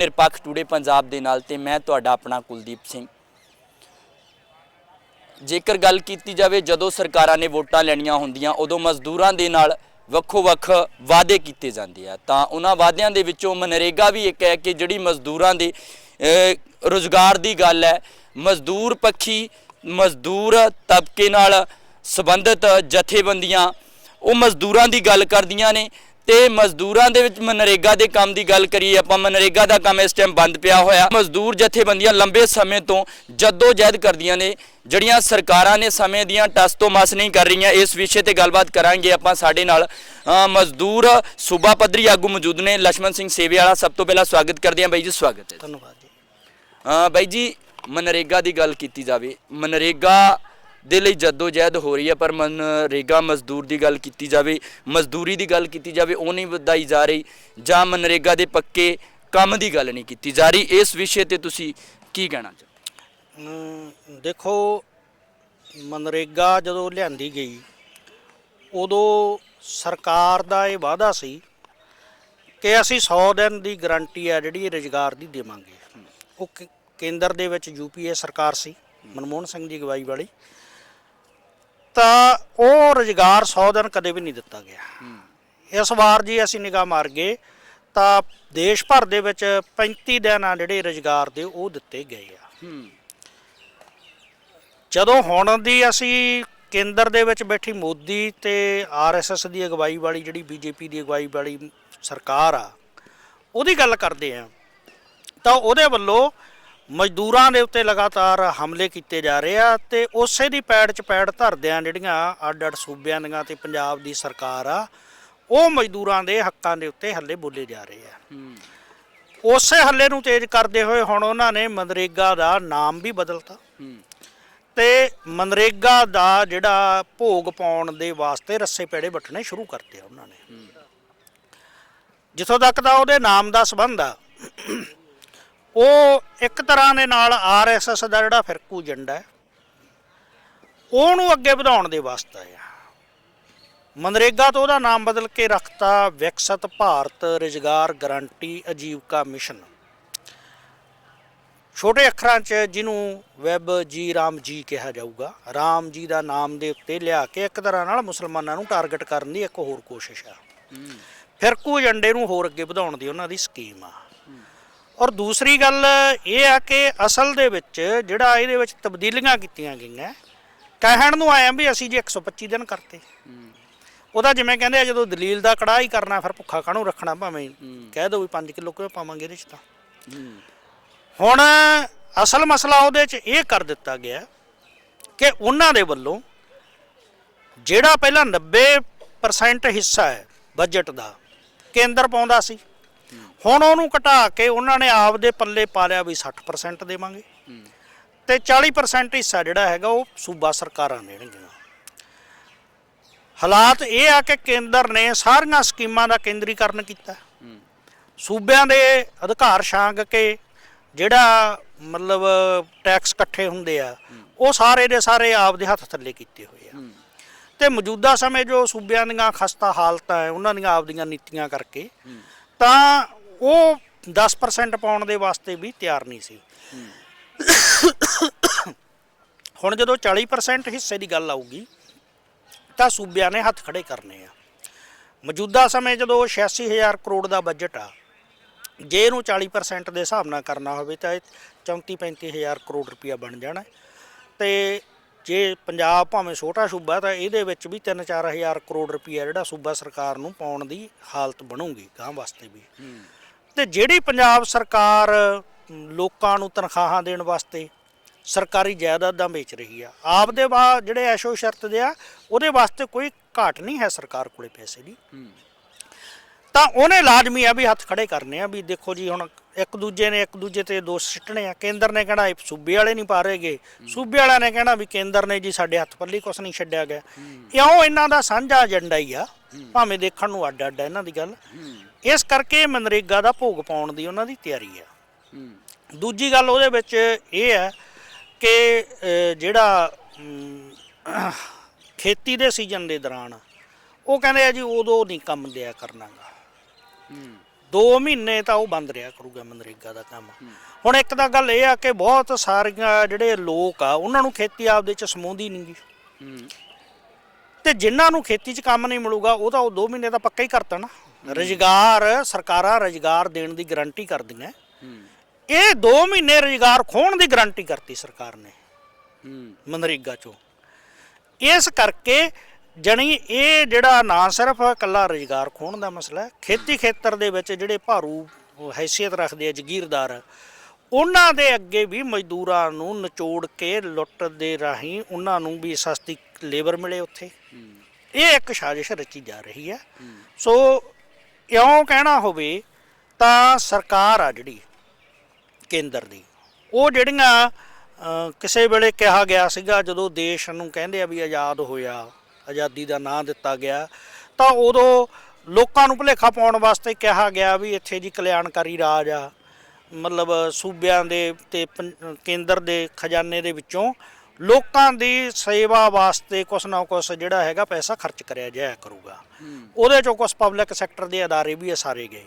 ਨਿਰਪੱਖ ਟੂਡੇ ਪੰਜਾਬ ਦੇ ਨਾਲ ਤੇ ਮੈਂ ਤੁਹਾਡਾ ਆਪਣਾ ਕੁਲਦੀਪ ਸਿੰਘ। ਜੇਕਰ ਗੱਲ ਕੀਤੀ ਜਾਵੇ ਜਦੋਂ ਸਰਕਾਰਾਂ ਨੇ ਵੋਟਾਂ ਲੈਣੀਆਂ ਹੁੰਦੀਆਂ ਉਦੋਂ ਮਜ਼ਦੂਰਾਂ ਦੇ ਨਾਲ ਵੱਖੋ-ਵੱਖ ਵਾਅਦੇ ਕੀਤੇ ਜਾਂਦੇ ਆ। ਤਾਂ ਉਹਨਾਂ ਵਾਅਦਿਆਂ ਦੇ ਵਿੱਚੋਂ ਮਨਰੇਗਾ ਵੀ ਇੱਕ ਹੈ ਕਿ ਜਿਹੜੀ ਮਜ਼ਦੂਰਾਂ ਦੇ ਅਹ, ਰੁਜ਼ਗਾਰ ਦੀ ਗੱਲ ਹੈ ਮਜ਼ਦੂਰ ਪੱਖੀ ਮਜ਼ਦੂਰ ਤਬਕੇ ਨਾਲ ਸੰਬੰਧਿਤ ਜਥੇਬੰਦੀਆਂ ਉਹ ਮਜ਼ਦੂਰਾਂ ਦੀ ਗੱਲ ਕਰਦੀਆਂ ਨੇ। ਤੇ ਮਜ਼ਦੂਰਾਂ ਦੇ ਵਿੱਚ ਮਨਰੇਗਾ ਦੇ ਕੰਮ ਦੀ ਗੱਲ ਕਰੀਏ ਆਪਾਂ ਮਨਰੇਗਾ ਦਾ ਕੰਮ ਇਸ ਟਾਈਮ ਬੰਦ ਪਿਆ ਹੋਇਆ। ਮਜ਼ਦੂਰ ਜਥੇਬੰਦੀਆਂ ਲੰਬੇ ਸਮੇਂ ਤੋਂ ਜੱਦੋ ਜਹਿਦ ਕਰਦੀਆਂ ਨੇ ਜਿਹੜੀਆਂ ਸਰਕਾਰਾਂ ਨੇ ਸਮੇਂ ਦੀਆਂ ਟਸ ਤੋਂ ਮਸ ਨਹੀਂ ਕਰ ਰਹੀਆਂ। ਇਸ ਵਿਸ਼ੇ ਤੇ ਗੱਲਬਾਤ ਕਰਾਂਗੇ ਆਪਾਂ ਸਾਡੇ ਨਾਲ। ਮਜ਼ਦੂਰ ਸੂਬਾ ਪੱਧਰੀ ਆਗੂ ਮੌਜੂਦ ਨੇ ਲక్ష్మణ ਸਿੰਘ ਸੇਵੇ ਵਾਲਾ ਸਭ ਤੋਂ ਪਹਿਲਾਂ ਸਵਾਗਤ ਕਰਦੇ ਹਾਂ। ਬਾਈ ਜੀ ਸਵਾਗਤ ਹੈ। ਧੰਨਵਾਦ ਜੀ। ਬਾਈ ਜੀ ਮਨਰੇਗਾ ਦੀ ਗੱਲ ਕੀਤੀ ਜਾਵੇ। ਮਨਰੇਗਾ ਦੇ ਲਈ ਜੱਦੋ ਜਹਿਦ ਹੋ ਰਹੀ ਹੈ, ਪਰ ਮਨਰੇਗਾ ਮਜ਼ਦੂਰ ਦੀ ਗੱਲ ਕੀਤੀ ਜਾਵੇ, ਮਜ਼ਦੂਰੀ ਦੀ ਗੱਲ ਕੀਤੀ ਜਾਵੇ, ਉਹ ਨਹੀਂ ਵਧਾਈ ਜਾ ਰਹੀ, ਜਾਂ ਮਨਰੇਗਾ ਦੇ ਪੱਕੇ ਕੰਮ ਦੀ ਗੱਲ ਨਹੀਂ ਕੀਤੀ ਜਾ ਰਹੀ, ਇਸ ਵਿਸ਼ੇ ਤੇ ਤੁਸੀਂ ਕੀ ਕਹਿਣਾ ਚਾਹੋ ਦੇਖੋ, ਮਨਰੇਗਾ ਜਦੋਂ ਲਿਆਂਦੀ ਗਈ, ਉਦੋਂ ਸਰਕਾਰ ਦਾ ਇਹ ਵਾਅਦਾ ਸੀ ਕਿ ਅਸੀਂ 100 ਦਿਨ ਦੀ ਗਾਰੰਟੀ ਹੈ, ਜਿਹੜੀ ਰੋਜ਼ਗਾਰ ਦੀ ਦੇਵਾਂਗੇ। ਉਹ ਕੇਂਦਰ ਦੇ ਵਿੱਚ ਯੂਪੀਏ ਸਰਕਾਰ ਸੀ, ਮਨਮੋਹਨ ਸਿੰਘ ਦੀ ਅਗਵਾਈ ਵਾਲੀ। ਤਾਂ ਉਹ ਰੋਜ਼ਗਾਰ 100 ਦਿਨ ਕਦੇ ਵੀ ਨਹੀਂ ਦਿੱਤਾ ਗਿਆ। ਇਸ ਵਾਰ ਜੀ ਅਸੀਂ ਨਿਗਾਹ ਮਾਰ ਗਏ ਤਾਂ ਦੇਸ਼ ਭਰ ਦੇ ਵਿੱਚ 35 ਦਿਨ ਆ ਜਿਹੜੇ ਰੋਜ਼ਗਾਰ ਦੇ ਉਹ ਦਿੱਤੇ ਗਏ ਆ। ਜਦੋਂ ਹੁਣ ਦੀ ਅਸੀਂ ਕੇਂਦਰ ਦੇ ਵਿੱਚ ਬੈਠੀ ਮੋਦੀ ਤੇ ਆਰਐਸਐਸ ਦੀ ਅਗਵਾਈ ਵਾਲੀ ਜਿਹੜੀ ਬੀਜੇਪੀ ਦੀ ਅਗਵਾਈ ਵਾਲੀ ਸਰਕਾਰ ਆ ਉਹਦੀ ਗੱਲ ਕਰਦੇ ਆ ਤਾਂ ਉਹਦੇ ਵੱਲੋਂ ਮਜ਼ਦੂਰਾਂ ਦੇ ਉੱਤੇ ਲਗਾਤਾਰ ਹਮਲੇ ਕੀਤੇ ਜਾ ਰਹੇ ਆ ਤੇ ਉਸੇ ਦੀ ਪੈੜ 'ਚ ਪੈੜ ਧਰਦਿਆਂ ਜਿਹੜੀਆਂ ਅੱਡ ਅੱਡ ਸੂਬਿਆਂ ਦੀਆਂ ਤੇ ਪੰਜਾਬ ਦੀ ਸਰਕਾਰ ਆ ਉਹ ਮਜ਼ਦੂਰਾਂ ਦੇ ਹੱਕਾਂ ਦੇ ਉੱਤੇ ਹੱਲੇ ਬੋਲੇ ਜਾ ਰਹੇ ਆ। ਉਸੇ ਹੱਲੇ ਨੂੰ ਤੇਜ਼ ਕਰਦੇ ਹੋਏ ਹੁਣ ਉਹਨਾਂ ਨੇ ਮਨਰੇਗਾ ਦਾ ਨਾਮ ਵੀ ਬਦਲਤਾ। ਤੇ ਮਨਰੇਗਾ ਦਾ ਜਿਹੜਾ ਭੋਗ ਪਾਉਣ ਦੇ ਵਾਸਤੇ ਰੱਸੇ ਪੇੜੇ ਵੱਟਣੇ ਸ਼ੁਰੂ ਕਰਤੇ ਉਹਨਾਂ ਨੇ। ਜਿੱਥੋਂ ਤੱਕ ਦਾ ਉਹਦੇ ਨਾਮ ਦਾ ਸੰਬੰਧ ਆ ਉਹ ਇੱਕ ਤਰ੍ਹਾਂ ਦੇ ਨਾਲ ਆਰਐਸਐਸ ਦਾ ਜਿਹੜਾ ਫਿਰਕੂ ਏਜੰਡਾ ਹੈ ਉਹਨੂੰ ਅੱਗੇ ਵਧਾਉਣ ਦੇ ਵਾਸਤੇ ਆ ਮਨਰੇਗਾ ਤੋਂ ਉਹਦਾ ਨਾਮ ਬਦਲ ਕੇ ਰੱਖਤਾ ਵਿਕਸਿਤ ਭਾਰਤ ਰੁਜ਼ਗਾਰ ਗਾਰੰਟੀ ਆਜੀਵਕਾ ਮਿਸ਼ਨ। ਛੋਟੇ ਅੱਖਰਾਂ 'ਚ ਜਿਹਨੂੰ ਵੈਬ ਜੀ ਰਾਮ ਜੀ ਕਿਹਾ ਜਾਊਗਾ ਰਾਮ ਜੀ ਦਾ ਨਾਮ ਦੇ ਉੱਤੇ ਲਿਆ ਕੇ ਇੱਕ ਤਰ੍ਹਾਂ ਨਾਲ ਮੁਸਲਮਾਨਾਂ ਨੂੰ ਟਾਰਗੇਟ ਕਰਨ ਦੀ ਇੱਕ ਹੋਰ ਕੋਸ਼ਿਸ਼ ਆ। ਫਿਰਕੂ ਏਜੰਡੇ ਨੂੰ ਹੋਰ ਅੱਗੇ ਵਧਾਉਣ ਦੀ ਉਹਨਾਂ ਦੀ ਸਕੀਮ ਆ। ਔਰ ਦੂਸਰੀ ਗੱਲ ਇਹ ਆ ਕਿ ਅਸਲ ਦੇ ਵਿੱਚ ਜਿਹੜਾ ਇਹਦੇ ਵਿੱਚ ਤਬਦੀਲੀਆਂ ਕੀਤੀਆਂ ਗਈਆਂ ਕਹਿਣ ਨੂੰ ਆਇਆ ਵੀ ਅਸੀਂ ਜੀ 125 ਦਿਨ ਕਰਤੇ। ਉਹਦਾ ਜਿਵੇਂ ਕਹਿੰਦੇ ਆ ਜਦੋਂ ਦਲੀਲ ਦਾ ਕੜਾਹ ਹੀ ਕਰਨਾ ਫਿਰ ਭੁੱਖਾ ਕਾਹਨੂੰ ਰੱਖਣਾ ਭਾਵੇਂ ਕਹਿ ਦੋ ਵੀ 5 ਕਿਲੋ ਕਿਉਂ ਪਾਵਾਂਗੇ ਇਹਦੇ ਚ ਤਾਂ। ਹੁਣ ਅਸਲ ਮਸਲਾ ਉਹਦੇ 'ਚ ਇਹ ਕਰ ਦਿੱਤਾ ਗਿਆ ਕਿ ਉਹਨਾਂ ਦੇ ਵੱਲੋਂ ਜਿਹੜਾ ਪਹਿਲਾਂ 90% ਹਿੱਸਾ ਹੈ ਬਜਟ ਦਾ ਕੇਂਦਰ ਪਾਉਂਦਾ ਸੀ। ਹੁਣ ਉਹਨੂੰ ਘਟਾ ਕੇ ਉਹਨਾਂ ਨੇ ਆਪਦੇ ਪੱਲੇ ਪਾ ਲਿਆ ਵੀ 60% ਦੇਵਾਂਗੇ। ਤੇ 40% ਹਿੱਸਾ ਜਿਹੜਾ ਹੈਗਾ ਉਹ ਸੂਬਾ ਸਰਕਾਰਾਂ ਦੇਣਗੀਆਂ। ਹਾਲਾਤ ਇਹ ਆ ਕਿ ਕੇਂਦਰ ਨੇ ਸਾਰੀਆਂ ਸਕੀਮਾਂ ਦਾ ਕੇਂਦਰੀਕਰਨ ਕੀਤਾ। ਸੂਬਿਆਂ ਦੇ ਅਧਿਕਾਰ ਛਾਂਗ ਕੇ ਜਿਹੜਾ ਮਤਲਬ ਟੈਕਸ ਇਕੱਠੇ ਹੁੰਦੇ ਆ ਉਹ ਸਾਰੇ ਦੇ ਸਾਰੇ ਆਪਦੇ ਹੱਥ ਥੱਲੇ ਕੀਤੇ ਹੋਏ ਆ। ਤੇ ਮੌਜੂਦਾ ਸਮੇਂ ਜੋ ਸੂਬਿਆਂ ਦੀਆਂ ਖਸਤਾ ਹਾਲਤਾਂ ਹੈ ਉਹਨਾਂ ਦੀਆਂ ਆਪਦੀਆਂ ਨੀਤੀਆਂ ਕਰਕੇ ਤਾਂ ਉਹ 10% ਪਾਉਣ ਦੇ ਵਾਸਤੇ ਵੀ ਤਿਆਰ ਨਹੀਂ ਸੀ। ਹੁਣ ਜਦੋਂ 40% ਹਿੱਸੇ ਦੀ ਗੱਲ ਆਊਗੀ, ਤਾਂ ਸੂਬਿਆਂ ਨੇ ਹੱਥ ਖੜੇ ਕਰਨੇ ਆ। ਮੌਜੂਦਾ ਸਮੇਂ ਜਦੋਂ 86000 ਕਰੋੜ ਦਾ ਬਜਟ ਆ, ਜੇ ਇਹਨੂੰ 40% ਦੇ ਹਿਸਾਬ ਨਾਲ ਕਰਨਾ ਹੋਵੇ ਤਾਂ ਇਹ 34 35000 ਕਰੋੜ ਰੁਪਇਆ ਬਣ ਜਾਣਾ। ਤੇ ਜੇ ਪੰਜਾਬ ਭਾਵੇਂ ਛੋਟਾ ਸੂਬਾ ਤਾਂ ਇਹਦੇ ਵਿੱਚ ਵੀ 3-4000 ਕਰੋੜ ਰੁਪਇਆ ਜਿਹੜਾ ਸੂਬਾ ਸਰਕਾਰ ਨੂੰ ਪਾਉਣ ਦੀ ਹਾਲਤ ਬਣੂਗੀ ਗਾਂ ਵਾਸਤੇ ਵੀ। ਤੇ ਜਿਹੜੀ ਪੰਜਾਬ ਸਰਕਾਰ ਲੋਕਾਂ ਨੂੰ ਤਨਖਾਹਾਂ ਦੇਣ ਵਾਸਤੇ ਸਰਕਾਰੀ ਜਾਇਦਾਦਾਂ ਵੇਚ ਰਹੀ ਆ ਆਪਦੇ ਵਾ ਜਿਹੜੇ ਐਸ਼ੋ ਸ਼ਰਤ ਦੇ ਆ ਉਹਦੇ ਵਾਸਤੇ ਕੋਈ ਘਾਟ ਨਹੀਂ ਹੈ ਸਰਕਾਰ ਕੋਲੇ ਪੈਸੇ ਦੀ। ਤਾਂ ਉਹਨੇ ਲਾਜ਼ਮੀ ਆ ਵੀ ਹੱਥ ਖੜੇ ਕਰਨੇ ਆ ਵੀ ਦੇਖੋ ਜੀ ਹੁਣ ਇੱਕ ਦੂਜੇ ਨੇ ਇੱਕ ਦੂਜੇ ਤੇ ਦੋਸ਼ ਸਿੱਟਣੇ ਆ ਕੇਂਦਰ ਨੇ ਕਹਿਣਾ ਸੂਬੇ ਵਾਲੇ ਨਹੀਂ ਪਾ ਰਹੇਗੇ ਸੂਬੇ ਵਾਲਿਆਂ ਨੇ ਕਹਿਣਾ ਵੀ ਕੇਂਦਰ ਨੇ ਜੀ ਸਾਡੇ ਹੱਥ ਪੱਲੇ ਕੁਛ ਨਹੀਂ ਛੱਡਿਆ ਗਿਆ। ਇਉਂ ਇਹਨਾਂ ਦਾ ਸਾਂਝਾ ਏਜੰਡਾ ਹੀ ਆ ਭਾਵੇਂ ਦੇਖਣ ਨੂੰ ਅੱਡ ਅੱਡ ਇਹਨਾਂ ਦੀ ਗੱਲ। ਇਸ ਕਰਕੇ ਮਨਰੇਗਾ ਦਾ ਭੋਗ ਪਾਉਣ ਦੀ ਉਹਨਾਂ ਦੀ ਤਿਆਰੀ ਆ ਦੂਜੀ ਗੱਲ ਉਹਦੇ ਵਿੱਚ ਇਹ ਹੈ ਕਿ ਜਿਹੜਾ ਖੇਤੀ ਦੇ ਸੀਜ਼ਨ ਦੇ ਦੌਰਾਨ ਉਹ ਕਹਿੰਦੇ ਆ ਜੀ ਉਦੋਂ ਨਹੀਂ ਕੰਮ ਦਿਆ ਕਰਨਾਗਾ। 2 ਮਹੀਨੇ ਤਾਂ ਉਹ ਬੰਦ ਰਿਹਾ ਕਰੂਗਾ ਮਨਰੇਗਾ ਦਾ ਕੰਮ। ਹੁਣ ਇੱਕ ਤਾਂ ਗੱਲ ਇਹ ਆ ਕਿ ਬਹੁਤ ਸਾਰੀਆਂ ਜਿਹੜੇ ਲੋਕ ਆ ਉਹਨਾਂ ਨੂੰ ਖੇਤੀ ਆਪਦੇ ਚ ਸਮੂੰਦੀ ਨਹੀਂਗੀ ਤੇ ਜਿਨ੍ਹਾਂ ਨੂੰ ਖੇਤੀ 'ਚ ਕੰਮ ਨਹੀਂ ਮਿਲੂਗਾ ਉਹ ਤਾਂ ਉਹ 2 ਮਹੀਨੇ ਤਾਂ ਪੱਕਾ ਹੀ ਕਰਤਾ ਨਾ। ਰੁਜ਼ਗਾਰ ਸਰਕਾਰਾਂ ਰੁਜ਼ਗਾਰ ਦੇਣ ਦੀ ਗਾਰੰਟੀ ਕਰਦੀਆਂ। ਇਹ 2 ਮਹੀਨੇ ਰੁਜ਼ਗਾਰ ਖੋਣ ਦੀ ਗਾਰੰਟੀ ਕਰਤੀ ਸਰਕਾਰ ਨੇ। ਮਨਰੇਗਾ ਚੋਂ। ਇਸ ਕਰਕੇ ਜਣੀ ਇਹ ਜਿਹੜਾ ਨਾ ਸਿਰਫ ਇਕੱਲਾ ਰੁਜ਼ਗਾਰ ਖੋਣ ਦਾ ਮਸਲਾ ਹੈ ਖੇਤੀ ਖੇਤਰ ਦੇ ਵਿੱਚ ਜਿਹੜੇ ਭਾਰੂ ਹੈਸੀਅਤ ਰੱਖਦੇ ਆ ਜਗੀਰਦਾਰ ਉਹਨਾਂ ਦੇ ਅੱਗੇ ਵੀ ਮਜ਼ਦੂਰਾਂ ਨੂੰ ਨਿਚੋੜ ਕੇ ਲੁੱਟ ਦੇ ਰਾਹੀਂ ਉਹਨਾਂ ਨੂੰ ਵੀ ਸਸਤੀ ਲੇਬਰ ਮਿਲੇ ਉੱਥੇ। ਇਹ ਇੱਕ ਸਾਜ਼ਿਸ਼ ਰਚੀ ਜਾ ਰਹੀ ਹੈ। ਸੋ ਇਉਂ ਕਹਿਣਾ ਹੋਵੇ, ਤਾਂ ਸਰਕਾਰ ਆ ਜਿਹੜੀ ਕੇਂਦਰ ਦੀ, ਉਹ ਜਿਹੜੀਆਂ ਕਿਸੇ ਵੇਲੇ ਕਿਹਾ ਗਿਆ ਸੀਗਾ, ਜਦੋਂ ਦੇਸ਼ ਨੂੰ ਕਹਿੰਦੇ ਆ ਵੀ ਆਜ਼ਾਦ ਹੋਇਆ, ਆਜ਼ਾਦੀ ਦਾ ਨਾਂ ਦਿੱਤਾ ਗਿਆ, ਤਾਂ ਉਦੋਂ ਲੋਕਾਂ ਨੂੰ ਭੁਲੇਖਾ ਪਾਉਣ ਵਾਸਤੇ ਕਿਹਾ ਗਿਆ ਵੀ ਇੱਥੇ ਜੀ ਕਲਿਆਣਕਾਰੀ ਰਾਜ ਆ। ਮਤਲਬ ਸੂਬਿਆਂ ਦੇ ਤੇ ਪੰ- ਕੇਂਦਰ ਦੇ ਖਜ਼ਾਨੇ ਦੇ ਵਿੱਚੋਂ ਲੋਕਾਂ ਦੀ ਸੇਵਾ ਵਾਸਤੇ ਕੁਛ ਨਾ ਕੁਛ ਜਿਹੜਾ ਹੈਗਾ ਪੈਸਾ ਖਰਚ ਕਰਿਆ ਜਾਇਆ ਕਰੂਗਾ। ਉਹਦੇ ਚੋਂ ਕੁਛ ਪਬਲਿਕ ਸੈਕਟਰ ਦੇ ਅਦਾਰੇ ਵੀ ਉਸਾਰੇ ਗਏ।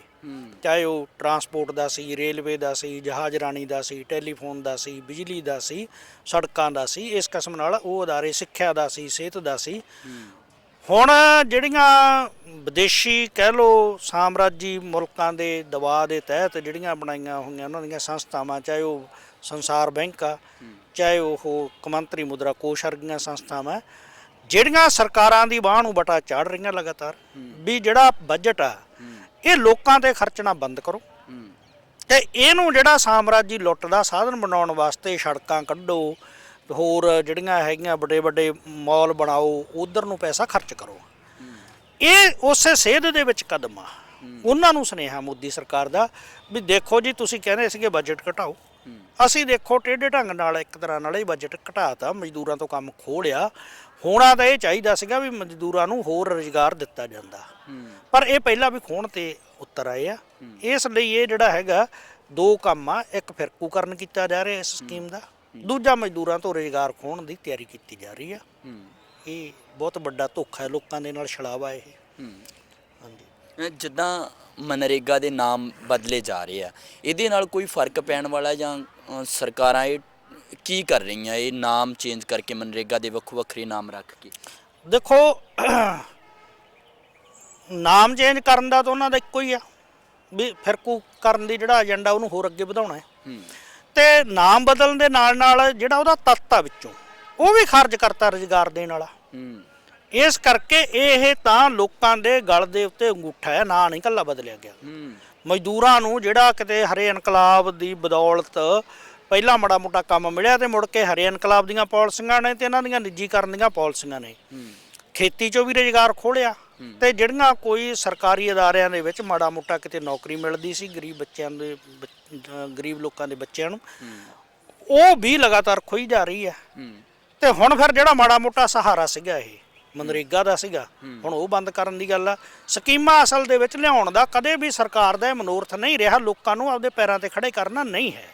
ਚਾਹੇ ਉਹ ਟਰਾਂਸਪੋਰਟ ਦਾ ਸੀ ਰੇਲਵੇ ਦਾ ਸੀ ਜਹਾਜ਼ ਰਾਣੀ ਦਾ ਸੀ ਟੈਲੀਫੋਨ ਦਾ ਸੀ ਬਿਜਲੀ ਦਾ ਸੀ ਸੜਕਾਂ ਦਾ ਸੀ ਇਸ ਕਿਸਮ ਨਾਲ ਉਹ ਅਦਾਰੇ ਸਿੱਖਿਆ ਦਾ ਸੀ ਸਿਹਤ ਦਾ ਸੀ। ਹੁਣ ਜਿਹੜੀਆਂ ਵਿਦੇਸ਼ੀ ਕਹਿ ਲੋ ਸਾਮਰਾਜੀ ਮੁਲਕਾਂ ਦੇ ਦਬਾਅ ਦੇ ਤਹਿਤ ਜਿਹੜੀਆਂ ਬਣਾਈਆਂ ਹੋਈਆਂ ਉਹਨਾਂ ਦੀਆਂ ਸੰਸਥਾਵਾਂ ਚਾਹੇ ਉਹ ਸੰਸਾਰ ਬੈਂਕ ਆ ਚਾਹੇ ਉਹ ਕਮੰਤਰੀ ਮੁਦਰਾ ਕੋਸ਼ ਵਰਗੀਆਂ ਸੰਸਥਾਵਾਂ, ਜਿਹੜੀਆਂ ਸਰਕਾਰਾਂ ਦੀ ਬਾਹ ਨੂੰ ਬਟਾ ਚਾੜ ਰਹੀਆਂ ਲਗਾਤਾਰ, ਵੀ ਜਿਹੜਾ ਬਜਟ ਆ, ਇਹ ਲੋਕਾਂ ਤੇ ਖਰਚਣਾ ਬੰਦ ਕਰੋ। ਤੇ ਇਹਨੂੰ ਜਿਹੜਾ ਸਾਮਰਾਜੀ ਲੁੱਟ ਦਾ ਸਾਧਨ ਬਣਾਉਣ ਵਾਸਤੇ ਸੜਕਾਂ ਕੱਢੋ, ਹੋਰ ਜਿਹੜੀਆਂ ਹੈਗੀਆਂ ਵੱਡੇ ਵੱਡੇ ਮਾਲ ਬਣਾਓ, ਉਧਰ ਨੂੰ ਪੈਸਾ ਖਰਚ ਕਰੋ। ਇਹ ਉਸੇ ਸੇਧ ਦੇ ਵਿੱਚ ਕਦਮ ਆ। ਉਹਨਾਂ ਨੂੰ ਸੁਨੇਹਾ ਮੋਦੀ ਸਰਕਾਰ ਦਾ ਵੀ ਦੇਖੋ ਜੀ, ਤੁਸੀਂ ਕਹਿੰਦੇ ਸੀਗੇ ਬਜਟ ਘਟਾਓ। ਅਸੀਂ ਦੇਖੋ ਟੇਢੇ ਢੰਗ ਨਾਲ ਇੱਕ ਤਰ੍ਹਾਂ ਨਾਲ ਹੀ ਬਜਟ ਘਟਾਤਾ, ਮਜ਼ਦੂਰਾਂ ਤੋਂ ਕੰਮ ਖੋਲਿਆ। ਹੋਣਾ ਤਾਂ ਇਹ ਚਾਹੀਦਾ ਸੀਗਾ ਵੀ ਮਜ਼ਦੂਰਾਂ ਨੂੰ ਹੋਰ ਰੁਜ਼ਗਾਰ ਦਿੱਤਾ ਜਾਂਦਾ। ਪਰ ਇਹ ਪਹਿਲਾਂ ਵੀ ਖੋਣ ਤੇ ਉੱਤਰ ਆਏ ਆ। ਇਸ ਲਈ ਇਹ ਜਿਹੜਾ ਹੈਗਾ, ਦੋ ਕੰਮ ਆ, ਇੱਕ ਫਿਰਕੂਕਰਨ ਕੀਤਾ ਜਾ ਰਿਹਾ ਇਸ ਸਕੀਮ ਦਾ, ਦੂਜਾ ਮਜ਼ਦੂਰਾਂ ਤੋਂ ਰੁਜ਼ਗਾਰ ਖੋਣ ਦੀ ਤਿਆਰੀ ਕੀਤੀ ਜਾ ਰਹੀ ਆ। ਇਹ ਬਹੁਤ ਵੱਡਾ ਧੋਖਾ ਹੈ, ਲੋਕਾਂ ਦੇ ਨਾਲ ਛਲਾਵਾ ਇਹ। ਜਿੱਦਾਂ ਮਨਰੇਗਾ ਦੇ ਨਾਮ ਬਦਲੇ ਜਾ ਰਹੇ ਆ ਇਹਦੇ ਨਾਲ ਕੋਈ ਫ਼ਰਕ ਪੈਣ ਵਾਲਾ ਜਾਂ ਅ, ਸਰਕਾਰਾਂ ਇਹ ਕੀ ਕਰ ਰਹੀਆਂ ਇਹ ਨਾਮ ਚੇਂਜ ਕਰਕੇ ਮਨਰੇਗਾ ਦੇ ਵੱਖੋ ਵੱਖਰੇ ਨਾਮ ਰੱਖ ਕੇ? ਦੇਖੋ ਨਾਮ ਚੇਂਜ ਕਰਨ ਦਾ ਤਾਂ ਉਹਨਾਂ ਦਾ ਇੱਕੋ ਹੀ ਆ ਵੀ ਫਿਰਕੂ ਕਰਨ ਦੀ ਜਿਹੜਾ ਏਜੰਡਾ ਉਹਨੂੰ ਹੋਰ ਅੱਗੇ ਵਧਾਉਣਾ ਹੈ। ਹੂੰ। ਤੇ ਨਾਮ ਬਦਲਣ ਦੇ ਨਾਲ ਨਾਲ ਜਿਹੜਾ ਉਹਦਾ ਤੱਤ ਆ ਵਿੱਚੋਂ ਉਹ ਵੀ ਖਾਰਜ ਕਰਤਾ ਰੁਜ਼ਗਾਰ ਦੇਣ ਵਾਲਾ। ਹੂੰ। ਇਸ ਕਰਕੇ ਇਹ ਤਾਂ ਲੋਕਾਂ ਦੇ ਗਲ ਦੇ ਉੱਤੇ ਅੰਗੂਠਾ ਹੈ ਨਾ ਨਹੀਂ ਕੱਲਾ ਬਦਲਿਆ ਗਿਆ। ਮਜ਼ਦੂਰਾਂ ਨੂੰ ਜਿਹੜਾ ਕਿਤੇ ਹਰੇ ਇਨਕਲਾਬ ਦੀ ਬਦੌਲਤ ਪਹਿਲਾਂ ਮੜਾ ਮੋਟਾ ਕੰਮ ਮਿਲਿਆ ਤੇ ਮੁੜ ਕੇ ਹਰੇ ਇਨਕਲਾਬ ਦੀਆਂ ਪਾਲਿਸੀਆਂ ਨੇ ਤੇ ਇਹਨਾਂ ਦੀਆਂ ਨਿੱਜੀਕਰਨ ਦੀਆਂ ਪਾਲਿਸੀਆਂ ਨੇ। ਖੇਤੀ 'ਚੋਂ ਵੀ ਰੁਜ਼ਗਾਰ ਖੋਲਿਆ ਤੇ ਜਿਹੜੀਆਂ ਕੋਈ ਸਰਕਾਰੀ ਅਦਾਰਿਆਂ ਦੇ ਵਿੱਚ ਮਾੜਾ ਮੋਟਾ ਕਿਤੇ ਨੌਕਰੀ ਮਿਲਦੀ ਸੀ ਗਰੀਬ ਬੱਚਿਆਂ ਦੇ ਗਰੀਬ ਲੋਕਾਂ ਦੇ ਬੱਚਿਆਂ ਨੂੰ ਉਹ ਵੀ ਲਗਾਤਾਰ ਖੋਈ ਜਾ ਰਹੀ ਹੂੰ। ਤੇ ਹੁਣ ਫਿਰ ਜਿਹੜਾ ਮਾੜਾ ਮੋਟਾ ਸਹਾਰਾ ਸੀਗਾ ਇਹ ਮਨਰੇਗਾ ਦਾ ਸੀਗਾ। ਹੁਣ ਉਹ ਬੰਦ ਕਰਨ ਦੀ ਗੱਲ ਆ। ਸਕੀਮਾਂ ਅਸਲ ਦੇ ਵਿੱਚ ਲਿਆਉਣ ਦਾ ਕਦੇ ਵੀ ਸਰਕਾਰ ਦਾ ਇਹ ਮਨੋਰਥ ਨਹੀਂ ਰਿਹਾ। ਲੋਕਾਂ ਨੂੰ ਆਪਦੇ ਪੈਰਾਂ ਤੇ ਖੜੇ ਕਰਨਾ ਨਹੀਂ ਹੈ।